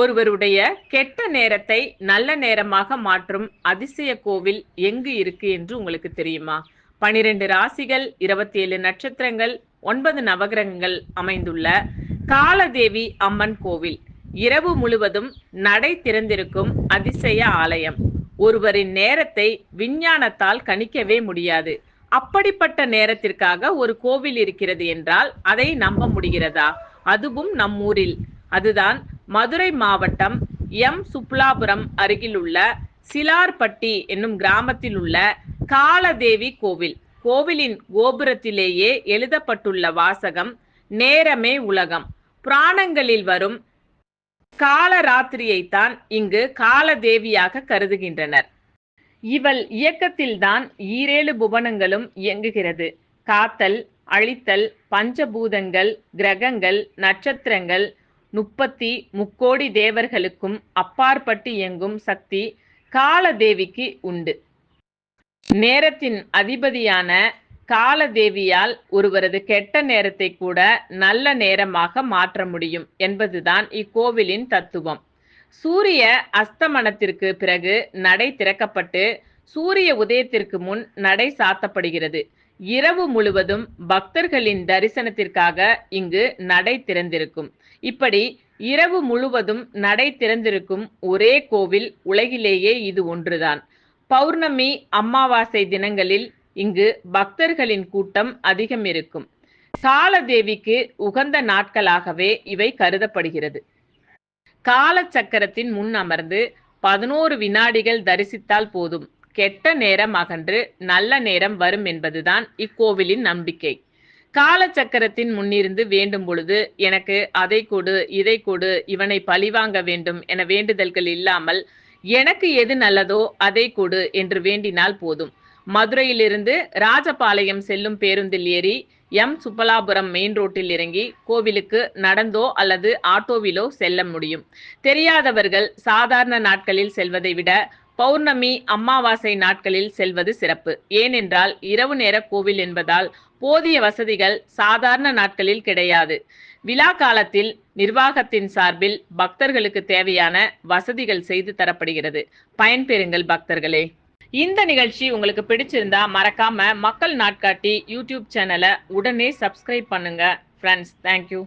ஒருவருடைய கெட்ட நேரத்தை நல்ல நேரமாக மாற்றும் அதிசய கோவில் எங்கு இருக்கு என்று உங்களுக்கு தெரியுமா? பனிரெண்டு ராசிகள் இருபத்தி ஏழு நட்சத்திரங்கள் ஒன்பது நவகிரகங்கள் அமைந்துள்ள காலதேவி அம்மன் கோவில். இரவு முழுவதும் நடை திறந்திருக்கும் அதிசய ஆலயம். ஒருவரின் நேரத்தை விஞ்ஞானத்தால் கணிக்கவே முடியாது. அப்படிப்பட்ட நேரத்திற்காக ஒரு கோவில் இருக்கிறது என்றால் அதை நம்ப முடிகிறதா? அதுவும் நம் ஊரில் அதுதான் மதுரை மாவட்டம் எம். சுப்லாபுரம் அருகிலுள்ள சிலார்பட்டி என்னும் கிராமத்தில் உள்ள காலதேவி கோவில். கோவிலின் கோபுரத்திலேயே எழுதப்பட்டுள்ள வாசகம் நேரமே உலகம் புராணங்களில் வரும் காலராத்திரியைத்தான் இங்கு காலதேவியாக கருதுகின்றனர். இவள் இயக்கத்தில்தான் ஈரேழு புவனங்களும் இயங்குகிறது. காத்தல் அழித்தல் பஞ்சபூதங்கள் கிரகங்கள் நட்சத்திரங்கள் முப்பத்தி முக்கோடி தேவர்களுக்கும் அப்பாற்பட்டு இயங்கும் சக்தி காலதேவிக்கு உண்டு. நேரத்தின் அதிபதியான காலதேவியால் ஒருவரது கெட்ட நேரத்தை கூட நல்ல நேரமாக மாற்ற முடியும் என்பதுதான் இக்கோவிலின் தத்துவம். சூரிய அஸ்தமனத்திற்கு பிறகு நடை திறக்கப்பட்டு சூரிய உதயத்திற்கு முன் நடை சாத்தப்படுகிறது. இரவு முழுவதும் பக்தர்களின் தரிசனத்திற்காக இங்கு நடை திறந்திருக்கும். இப்படி இரவு முழுவதும் நடை திறந்திருக்கும் ஒரே கோவில் உலகிலேயே இது ஒன்றுதான். பௌர்ணமி அமாவாசை தினங்களில் இங்கு பக்தர்களின் கூட்டம் அதிகம் இருக்கும். காலதேவிக்கு உகந்த நாட்களாகவே இவை கருதப்படுகிறது. கால சக்கரத்தின் முன் அமர்ந்து பதினோரு வினாடிகள் தரிசித்தால் போதும். கெட்ட நேரம் அகன்று நல்ல நேரம் வரும் என்பதுதான் இக்கோவிலின் நம்பிக்கை. காலச்சக்கரத்தின் முன்னிருந்து வேண்டும் பொழுது எனக்கு அதை கொடு இதை கொடு இவனை பழிவாங்க வேண்டும் என வேண்டுதல்கள் இல்லாமல் எனக்கு எது நல்லதோ அதை கொடு என்று வேண்டினால் போதும். மதுரையிலிருந்து ராஜபாளையம் செல்லும் பேருந்தில் ஏறி எம். சுப்பலாபுரம் மெயின் ரோட்டில் இறங்கி கோவிலுக்கு நடந்தோ அல்லது ஆட்டோவிலோ செல்ல முடியும். தெரியாதவர்கள் சாதாரண நாட்களில் செல்வதை விட பௌர்ணமி அமாவாசை நாட்களில் செல்வது சிறப்பு. ஏனென்றால் இரவு நேர கோவில் என்பதால் போதிய வசதிகள் சாதாரண நாட்களில் கிடையாது. விழா காலத்தில் நிர்வாகத்தின் சார்பில் பக்தர்களுக்கு தேவையான வசதிகள் செய்து தரப்படுகிறது. பயன்பெறுங்கள் பக்தர்களே. இந்த நிகழ்ச்சி உங்களுக்கு பிடிச்சிருந்தா மறக்காம மக்கள் நாட்காட்டி யூடியூப் சேனலை உடனே சப்ஸ்கிரைப் பண்ணுங்க. Friends thank you